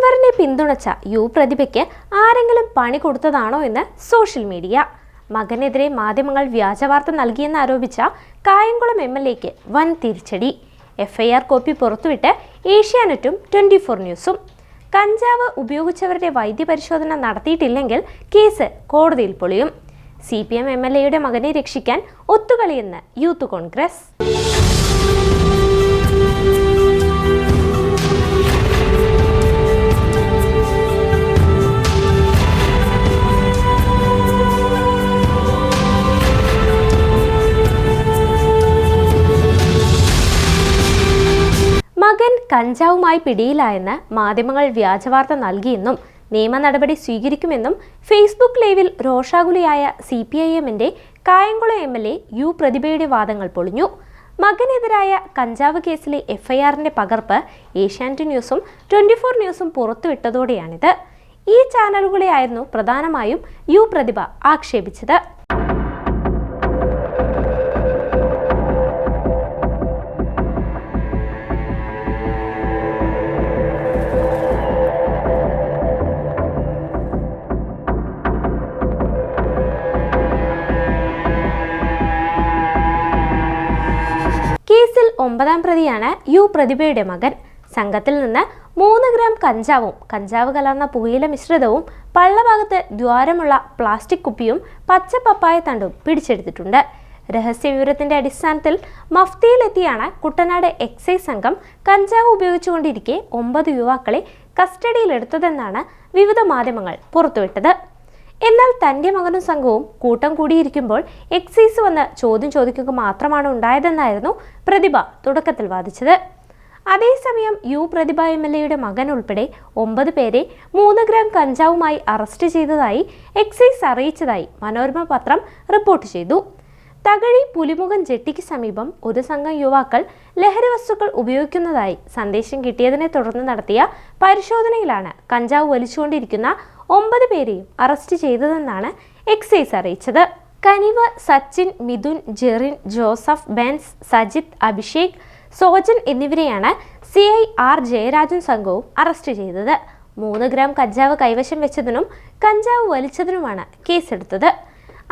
അൻവറിനെ പിന്തുണച്ച യു പ്രതിഭയ്ക്ക് ആരെങ്കിലും പണി കൊടുത്തതാണോ എന്ന് സോഷ്യൽ മീഡിയ. മകനെതിരെ മാധ്യമങ്ങൾ വ്യാജവാർത്ത നൽകിയെന്ന് ആരോപിച്ച കായംകുളം എം എൽ എക്ക് വൻ തിരിച്ചടി. എഫ്ഐആർ കോപ്പി പുറത്തുവിട്ട് ഏഷ്യാനെറ്റും ട്വന്റി ഫോർ ന്യൂസും. കഞ്ചാവ് ഉപയോഗിച്ചവരുടെ വൈദ്യപരിശോധന നടത്തിയിട്ടില്ലെങ്കിൽ കേസ് കോടതിയിൽ പൊളിയും. C P M M L എയുടെ മകനെ രക്ഷിക്കാൻ ഒത്തുകളിയെന്ന് യൂത്ത് കോൺഗ്രസ്. മകൻ കഞ്ചാവുമായി പിടിയിലായെന്ന് മാധ്യമങ്ങൾ വ്യാജവാർത്ത നൽകിയെന്നും നിയമ നടപടി സ്വീകരിക്കുമെന്നും ഫേസ്ബുക്ക് ലൈവിൽ രോഷാകുലിയായ സി പി ഐ എമ്മിന്റെ Kayamkulam M L A U പ്രതിഭയുടെ വാദങ്ങൾ പൊളിഞ്ഞു. മകനെതിരായ കഞ്ചാവ് കേസിലെ എഫ്ഐആറിന്റെ പകർപ്പ് ഏഷ്യാനെറ്റ് ന്യൂസും ട്വന്റി ഫോർ ന്യൂസും പുറത്തുവിട്ടതോടെയാണിത്. ഈ ചാനലുകളെയായിരുന്നു പ്രധാനമായും യു പ്രതിഭ ആക്ഷേപിച്ചത്. ഒമ്പതാം പ്രതിയാണ് യു പ്രതിഭയുടെ മകൻ. സംഘത്തിൽ നിന്ന് മൂന്ന് ഗ്രാം കഞ്ചാവും കഞ്ചാവ് കലർന്ന പുകയില മിശ്രിതവും പള്ളഭാഗത്ത് ദ്വാരമുള്ള പ്ലാസ്റ്റിക് കുപ്പിയും പച്ച പപ്പായ തണ്ടും പിടിച്ചെടുത്തിട്ടുണ്ട്. രഹസ്യവിവരത്തിന്റെ അടിസ്ഥാനത്തിൽ മഫ്തിയിലെത്തിയാണ് കുട്ടനാട് എക്സൈസ് സംഘം കഞ്ചാവ് ഉപയോഗിച്ചുകൊണ്ടിരിക്കെ ഒമ്പത് യുവാക്കളെ കസ്റ്റഡിയിലെടുത്തതെന്നാണ് വിവിധ മാധ്യമങ്ങൾ പുറത്തുവിട്ടത്. എന്നാൽ തന്റെ മകനും സംഘവും കൂട്ടം കൂടിയിരിക്കുമ്പോൾ എക്സൈസ് വന്ന് ചോദ്യം ചോദിക്കുക മാത്രമാണ് ഉണ്ടായതെന്നായിരുന്നു പ്രതിഭ തുടക്കത്തിൽ വാദിച്ചത്. അതേസമയം യു പ്രതിഭ എം എൽ എയുടെ മകൻ ഉൾപ്പെടെ ഒമ്പത് പേരെ മൂന്ന് ഗ്രാം കഞ്ചാവുമായി അറസ്റ്റ് ചെയ്തതായി എക്സൈസ് അറിയിച്ചതായി മനോരമ പത്രം റിപ്പോർട്ട് ചെയ്തു. തകഴി പുലിമുഖം ജെട്ടിക്ക് സമീപം ഒരു സംഘം യുവാക്കൾ ലഹരി വസ്തുക്കൾ ഉപയോഗിക്കുന്നതായി സന്ദേശം കിട്ടിയതിനെ തുടർന്ന് നടത്തിയ പരിശോധനയിലാണ് കഞ്ചാവ് വലിച്ചുകൊണ്ടിരിക്കുന്ന ഒമ്പത് പേരെയും അറസ്റ്റ് ചെയ്തതെന്നാണ് എക്സൈസ് അറിയിച്ചത്. കനിവ് സച്ചിൻ മിഥുൻ ജെറിൻ ജോസഫ് ബെൻസ് സജിത് അഭിഷേക് സോജൻ എന്നിവരെയാണ് സി ഐ ആർ ജയരാജൻ സംഘവും അറസ്റ്റ് ചെയ്തത്. മൂന്ന് ഗ്രാം കഞ്ചാവ് കൈവശം വെച്ചതിനും കഞ്ചാവ് വലിച്ചതിനുമാണ് കേസെടുത്തത്.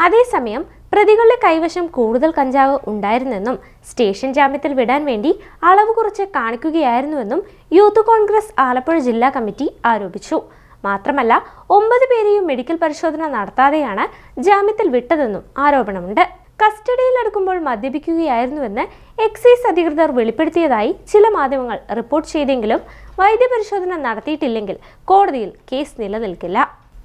അതേസമയം പ്രതികളുടെ കൈവശം കൂടുതൽ കഞ്ചാവ് ഉണ്ടായിരുന്നെന്നും സ്റ്റേഷൻ ജാമ്യത്തിൽ വിടാൻ വേണ്ടി അളവ് കുറച്ച് കാണിക്കുകയായിരുന്നുവെന്നും യൂത്ത് കോൺഗ്രസ് ആലപ്പുഴ ജില്ലാ കമ്മിറ്റി ആരോപിച്ചു. മാത്രമല്ല ഒമ്പത് പേരെയും മെഡിക്കൽ പരിശോധന നടത്താതെയാണ് ജാമ്യത്തിൽ വിട്ടതെന്നും ആരോപണമുണ്ട്. കസ്റ്റഡിയിലെടുക്കുമ്പോൾ മദ്യപിക്കുകയായിരുന്നുവെന്ന് എക്സൈസ് അധികൃതർ വെളിപ്പെടുത്തിയതായി ചില മാധ്യമങ്ങൾ റിപ്പോർട്ട് ചെയ്തെങ്കിലും വൈദ്യപരിശോധന നടത്തിയിട്ടില്ലെങ്കിൽ കോടതിയിൽ കേസ് നിലനിൽക്കില്ല.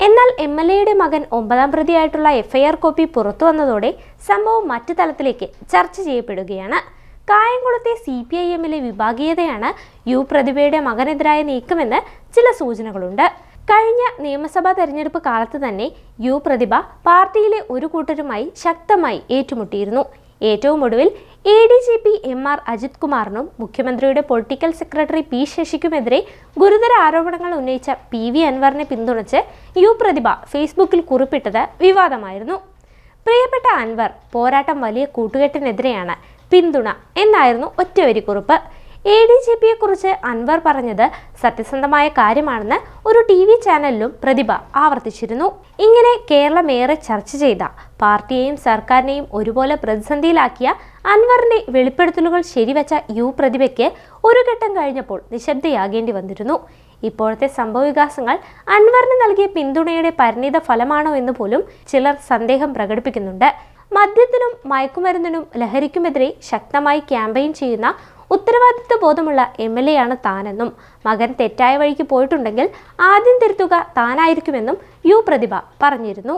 എന്നാൽ എം എൽ എയുടെ മകൻ ഒമ്പതാം പ്രതിയായിട്ടുള്ള എഫ്ഐആർ കോപ്പി പുറത്തു വന്നതോടെ സംഭവം മറ്റു തലത്തിലേക്ക് ചർച്ച ചെയ്യപ്പെടുകയാണ്. കായംകുളത്തെ സി പി ഐ എമ്മിലെ വിഭാഗീയതയാണ് യു പ്രതിഭയുടെ മകനെതിരായ നീക്കമെന്ന് ചില സൂചനകളുണ്ട്. കഴിഞ്ഞ നിയമസഭാ തെരഞ്ഞെടുപ്പ് കാലത്ത് തന്നെ യു പ്രതിഭ പാർട്ടിയിലെ ഒരു കൂട്ടരുമായി ശക്തമായി ഏറ്റുമുട്ടിയിരുന്നു. ഏറ്റവും ഒടുവിൽ A D G P M R Ajith കുമാറിനും മുഖ്യമന്ത്രിയുടെ പൊളിറ്റിക്കൽ സെക്രട്ടറി പി ശശിക്കുമെതിരെ ഗുരുതര ആരോപണങ്ങൾ ഉന്നയിച്ച പി വി അൻവറിനെ പിന്തുണച്ച് യു പ്രതിഭ ഫേസ്ബുക്കിൽ കുറിപ്പിട്ടത് വിവാദമായിരുന്നു. പ്രിയപ്പെട്ട അൻവർ പോരാട്ടം വലിയ കൂട്ടുകെട്ടിനെതിരെയാണ് പിന്തുണ എന്നായിരുന്നു ഒറ്റവരി കുറിപ്പ് എ ഡി ജി പിയെ കുറിച്ച് അൻവർ പറഞ്ഞത് സത്യസന്ധമായ കാര്യമാണെന്ന് ഒരു ടി വി ചാനലിലും പ്രതിഭ ആവർത്തിച്ചിരുന്നു. ഇങ്ങനെ കേരളം ഏറെ ചർച്ച ചെയ്ത പാർട്ടിയെയും സർക്കാരിനെയും ഒരുപോലെ പ്രതിസന്ധിയിലാക്കിയ അൻവറിന്റെ വെളിപ്പെടുത്തലുകൾ ശരിവച്ച യു പ്രതിഭയ്ക്ക് ഒരു ഘട്ടം കഴിഞ്ഞപ്പോൾ നിശബ്ദയാകേണ്ടി വന്നിരുന്നു. ഇപ്പോഴത്തെ സംഭവവികാസങ്ങൾ അൻവറിന് നൽകിയ പിന്തുണയുടെ പരിണിത ഫലമാണോ എന്ന് പോലും ചിലർ സന്ദേഹം പ്രകടിപ്പിക്കുന്നുണ്ട്. മദ്യത്തിനും മയക്കുമരുന്നിനും ലഹരിക്കുമെതിരെ ശക്തമായി ക്യാമ്പയിൻ ചെയ്യുന്ന ഉത്തരവാദിത്വ ബോധമുള്ള എം എൽ എ ആണ് താനെന്നും. മകൻ തെറ്റായ വഴിക്ക് പോയിട്ടുണ്ടെങ്കിൽ ആദ്യം തിരുത്തുക താനായിരിക്കുമെന്നും യു പ്രതിഭ പറഞ്ഞിരുന്നു.